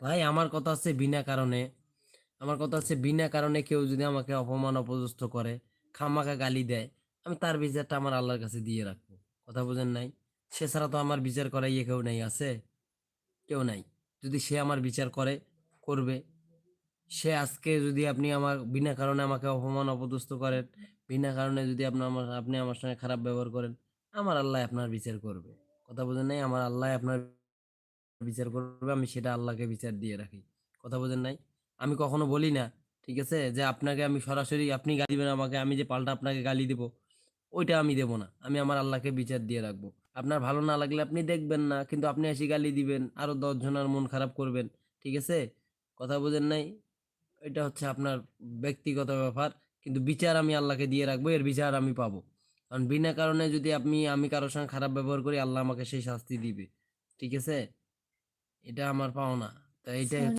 ভাই, আমার কথা হচ্ছে বিনা কারণে। আমার কথা হচ্ছে বিনা কারণে কেউ যদি আমাকে অপমান, অপদস্থ করে খামাকা গালি দেয়, আমি তার বিচারটা আমার আল্লাহর কাছে দিয়ে রাখব। কথা বোঝেন নাই? সে ছাড়া তো আমার বিচার করাই কেউ নাই, আছে? কেউ নাই। যদি সে আমার বিচার করে, করবে। সে আজকে যদি আপনি আমার, বিনা কারণে আমাকে অপমান, অপদস্থ করেন, বিনা কারণে যদি আপনার আমার, আপনি আমার সঙ্গে খারাপ ব্যবহার করেন, আমার আল্লাহ আপনার বিচার করবে। কথা বোঝেন নাই? আমার আল্লাহ আপনার বিচার করবে, আমি সেটা আল্লাহকে বিচার দিয়ে রাখি। কথা বোঝেন নাই? আমি কখনো বলি না, ঠিক আছে? যে আপনাকে আমি সরাসরি, আপনি গালি দিবেন আমাকে, আমি যে পাল্টা আপনাকে গালি দেবো, ওইটা আমি দেব না। আমি আমার আল্লাহকে বিচার দিয়ে রাখব। আপনার ভালো না লাগলে আপনি দেখবেন না, কিন্তু আপনি এসে গালি দিবেন আরও দশজনের মন খারাপ করবেন, ঠিক আছে? কথা বোঝেন নাই? এটা হচ্ছে আপনার ব্যক্তিগত ব্যাপার, কিন্তু বিচার আমি আল্লাহকে দিয়ে রাখব, এর বিচার আমি পাবো। কারণ বিনা কারণে যদি আপনি, আমি কারোর সঙ্গে খারাপ ব্যবহার করি, আল্লাহ আমাকে সেই শাস্তি দিবে, ঠিক আছে? এটা আমার পাওনা। তাই এটাই